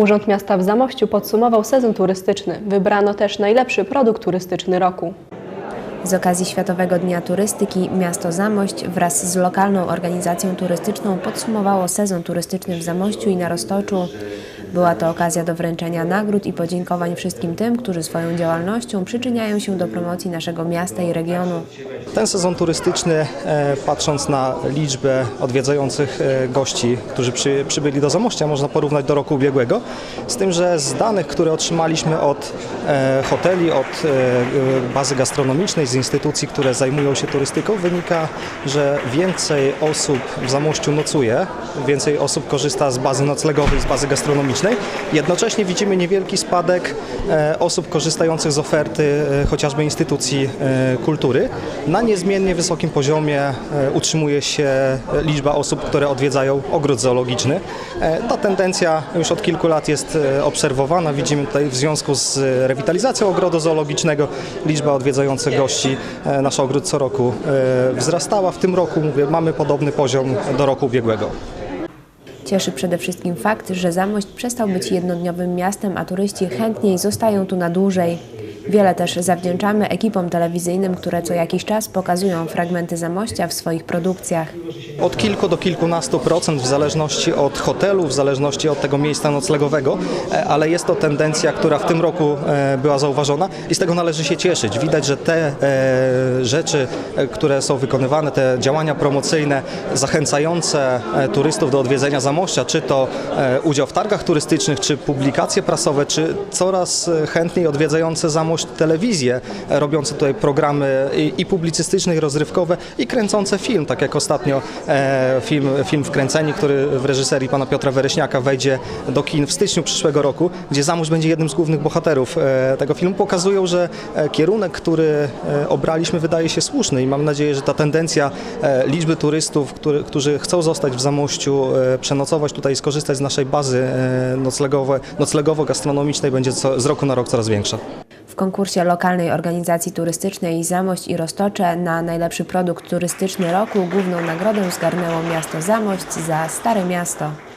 Urząd Miasta w Zamościu podsumował sezon turystyczny. Wybrano też najlepszy produkt turystyczny roku. Z okazji Światowego Dnia Turystyki miasto Zamość wraz z lokalną organizacją turystyczną podsumowało sezon turystyczny w Zamościu i na Roztoczu. Była to okazja do wręczenia nagród i podziękowań wszystkim tym, którzy swoją działalnością przyczyniają się do promocji naszego miasta i regionu. Ten sezon turystyczny, e, patrząc na liczbę odwiedzających e, gości, którzy przy, przybyli do Zamościa, można porównać do roku ubiegłego. Z tym, że z danych, które otrzymaliśmy od e, hoteli, od bazy gastronomicznej, z instytucji, które zajmują się turystyką, wynika, że więcej osób w Zamościu nocuje, więcej osób korzysta z bazy noclegowej, z bazy gastronomicznej. Jednocześnie widzimy niewielki spadek e, osób korzystających z oferty e, chociażby instytucji e, kultury. Na niezmiennie wysokim poziomie utrzymuje się liczba osób, które odwiedzają ogród zoologiczny. Ta tendencja już od kilku lat jest obserwowana. Widzimy tutaj w związku z rewitalizacją ogrodu zoologicznego liczba odwiedzających gości nasz ogród co roku wzrastała. W tym roku mówię, mamy podobny poziom do roku ubiegłego. Cieszy przede wszystkim fakt, że Zamość przestał być jednodniowym miastem, a turyści chętniej zostają tu na dłużej. Wiele też zawdzięczamy ekipom telewizyjnym, które co jakiś czas pokazują fragmenty Zamościa w swoich produkcjach. Od kilku do kilkunastu procent w zależności od hotelu, w zależności od tego miejsca noclegowego, e, ale jest to tendencja, która w tym roku e, była zauważona i z tego należy się cieszyć. Widać, że te e, rzeczy, które są wykonywane, te działania promocyjne zachęcające turystów do odwiedzenia Zamościa, czy to udział w targach turystycznych, czy publikacje prasowe, czy coraz chętniej odwiedzające Zamość telewizje, e, robiące tutaj programy i, publicystyczne, i rozrywkowe, i kręcące film, tak jak ostatnio e, film, film Wkręceni, który w reżyserii pana Piotra Wereśniaka wejdzie do kin w styczniu przyszłego roku, gdzie Zamość będzie jednym z głównych bohaterów e, tego filmu, pokazują, że kierunek, który obraliśmy wydaje się słuszny i mam nadzieję, że ta tendencja liczby turystów, który, którzy chcą zostać w Zamościu, przenocować tutaj i skorzystać z naszej bazy noclegowo-gastronomicznej będzie z roku na rok coraz większa. Konkursie lokalnej organizacji turystycznej Zamość i Roztocze na najlepszy produkt turystyczny roku główną nagrodę zgarnęło miasto Zamość za Stare Miasto.